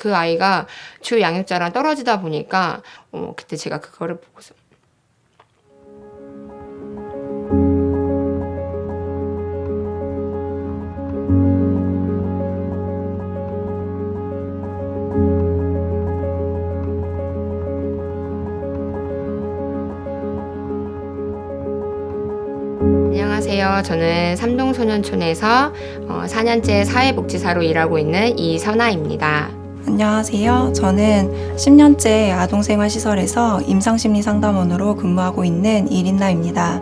그 아이가 주 양육자랑 떨어지다 보니까 어, 그때 제가 그거를 보고서 안녕하세요. 저는 삼동소년촌에서 어, 4년째 사회복지사로 일하고 있는 이선아입니다. 안녕하세요. 저는 10년째 아동생활시설에서 임상심리상담원으로 근무하고 있는 이린나입니다.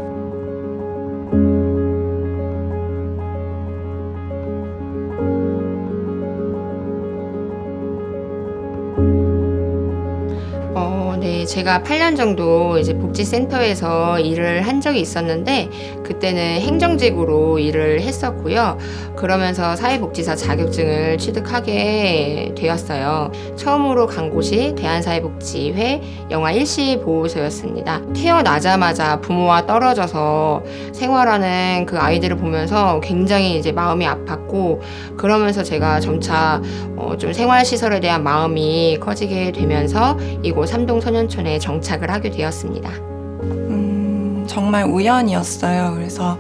어, 네. 제가 8년 정도 이제 복지센터에서 일을 한 적이 있었는데, 그때는 행정직으로 일을 했었고요. 그러면서 사회복지사 자격증을 취득하게 되었어요. 처음으로 간 곳이 대한사회복지회 영아 일시 보호소였습니다. 태어나자마자 부모와 떨어져서 생활하는 그 아이들을 보면서 굉장히 이제 마음이 아팠고, 그러면서 제가 점차 어, 좀 생활시설에 대한 마음이 커지게 되면서 이곳 삼동 소년촌에 정착을 하게 되었습니다. 음, 정말 우연이었어요. 그래서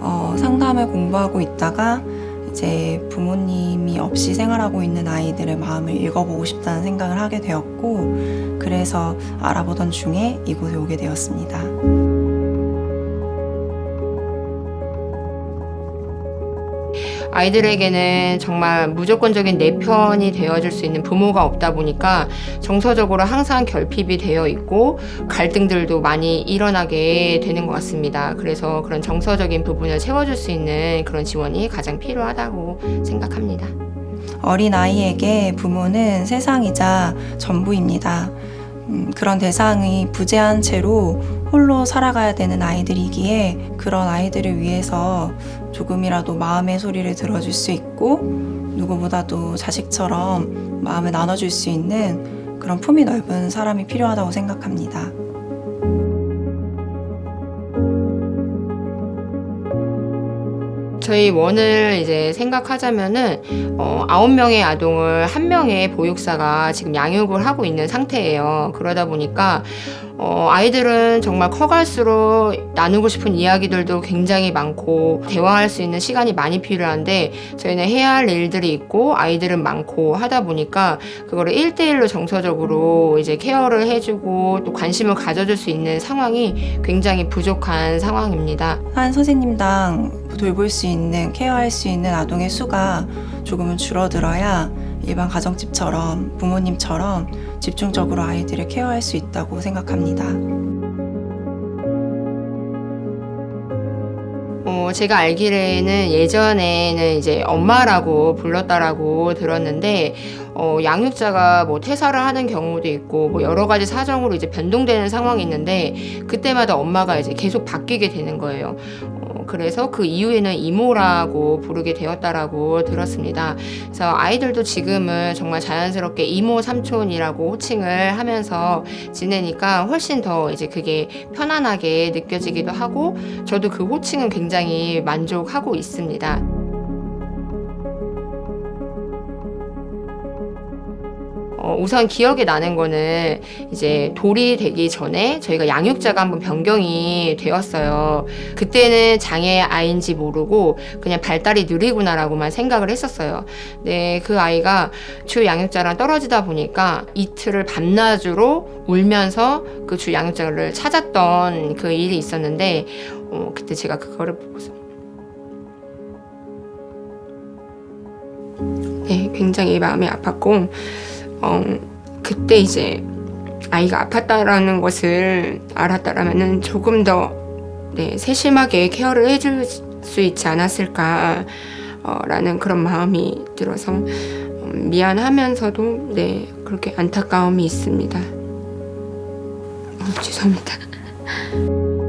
어, 상담을 공부하고 있다가 이제 부모님이 없이 생활하고 있는 아이들의 마음을 읽어보고 싶다는 생각을 하게 되었고, 그래서 알아보던 중에 이곳에 오게 되었습니다. 아이들에게는 정말 무조건적인 내 편이 되어줄 수 있는 부모가 없다 보니까 정서적으로 항상 결핍이 되어 있고 갈등들도 많이 일어나게 되는 것 같습니다. 그래서 그런 정서적인 부분을 채워줄 수 있는 그런 지원이 가장 필요하다고 생각합니다. 어린 아이에게 부모는 세상이자 전부입니다. 음, 그런 대상이 부재한 채로 홀로 살아가야 되는 아이들이기에 그런 아이들을 위해서 조금이라도 마음의 소리를 들어줄 수 있고 누구보다도 자식처럼 마음을 나눠줄 수 있는 그런 품이 넓은 사람이 필요하다고 생각합니다. 저희 원을 이제 생각하자면은 어, 9명의 아동을 한 명의 보육사가 지금 양육을 하고 있는 상태예요. 그러다 보니까 어, 아이들은 정말 커갈수록 나누고 싶은 이야기들도 굉장히 많고 대화할 수 있는 시간이 많이 필요한데 저희는 해야 할 일들이 있고 아이들은 많고 하다 보니까 그거를 1대1로 정서적으로 이제 케어를 해주고 또 관심을 가져줄 수 있는 상황이 굉장히 부족한 상황입니다. 한 선생님당 돌볼 수 있는, 케어할 수 있는 아동의 수가 조금은 줄어들어야 일반 가정집처럼 부모님처럼 집중적으로 아이들을 케어할 수 있다고 생각합니다. 어, 제가 알기로는 예전에는 이제 엄마라고 불렀다라고 들었는데, 어, 양육자가 뭐 퇴사를 하는 경우도 있고, 뭐 여러 가지 사정으로 이제 변동되는 상황이 있는데, 그때마다 엄마가 이제 계속 바뀌게 되는 거예요. 어, 그래서 그 이후에는 이모라고 부르게 되었다라고 들었습니다. 그래서 아이들도 지금은 정말 자연스럽게 이모 삼촌이라고 호칭을 하면서 지내니까 훨씬 더 이제 그게 편안하게 느껴지기도 하고, 저도 그 호칭은 굉장히 만족하고 있습니다. 어, 우선 기억에 나는 거는 이제 돌이 되기 전에 저희가 양육자가 한번 변경이 되었어요. 그때는 장애 아이인지 모르고 그냥 발달이 느리구나라고만 생각을 했었어요. 네, 그 아이가 주 양육자랑 떨어지다 보니까 이틀을 밤낮으로 울면서 그 주 양육자를 찾았던 그 일이 있었는데 어, 그때 제가 그거를 보고서 네, 굉장히 마음이 아팠고 어, 그때 이제 아이가 아팠다라는 것을 알았다라면은 조금 더 네, 세심하게 케어를 해줄 수 있지 않았을까 어, 라는 그런 마음이 들어서 음, 미안하면서도 네 그렇게 안타까움이 있습니다. 어, 죄송합니다.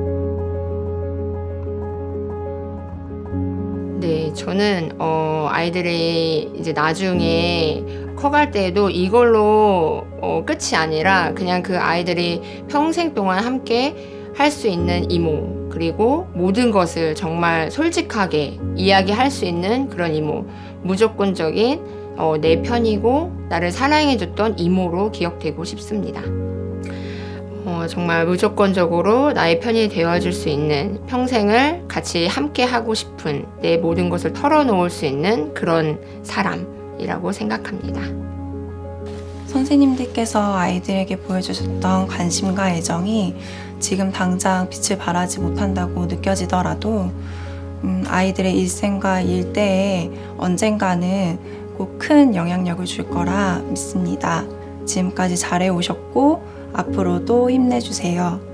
네, 저는 어, 아이들이 이제 나중에 커갈 때에도 이걸로 어, 끝이 아니라 그냥 그 아이들이 평생 동안 함께 할 수 있는 이모 그리고 모든 것을 정말 솔직하게 이야기할 수 있는 그런 이모 무조건적인 어, 내 편이고 나를 사랑해줬던 이모로 기억되고 싶습니다. 어, 정말 무조건적으로 나의 편이 되어줄 수 있는 평생을 같이 함께 하고 싶은 내 모든 것을 털어놓을 수 있는 그런 사람이라고 생각합니다. 선생님들께서 아이들에게 보여주셨던 관심과 애정이 지금 당장 빛을 발하지 못한다고 느껴지더라도 음, 아이들의 일생과 일대에 언젠가는 꼭 큰 영향력을 줄 거라 믿습니다. 지금까지 잘해 오셨고 앞으로도 힘내주세요.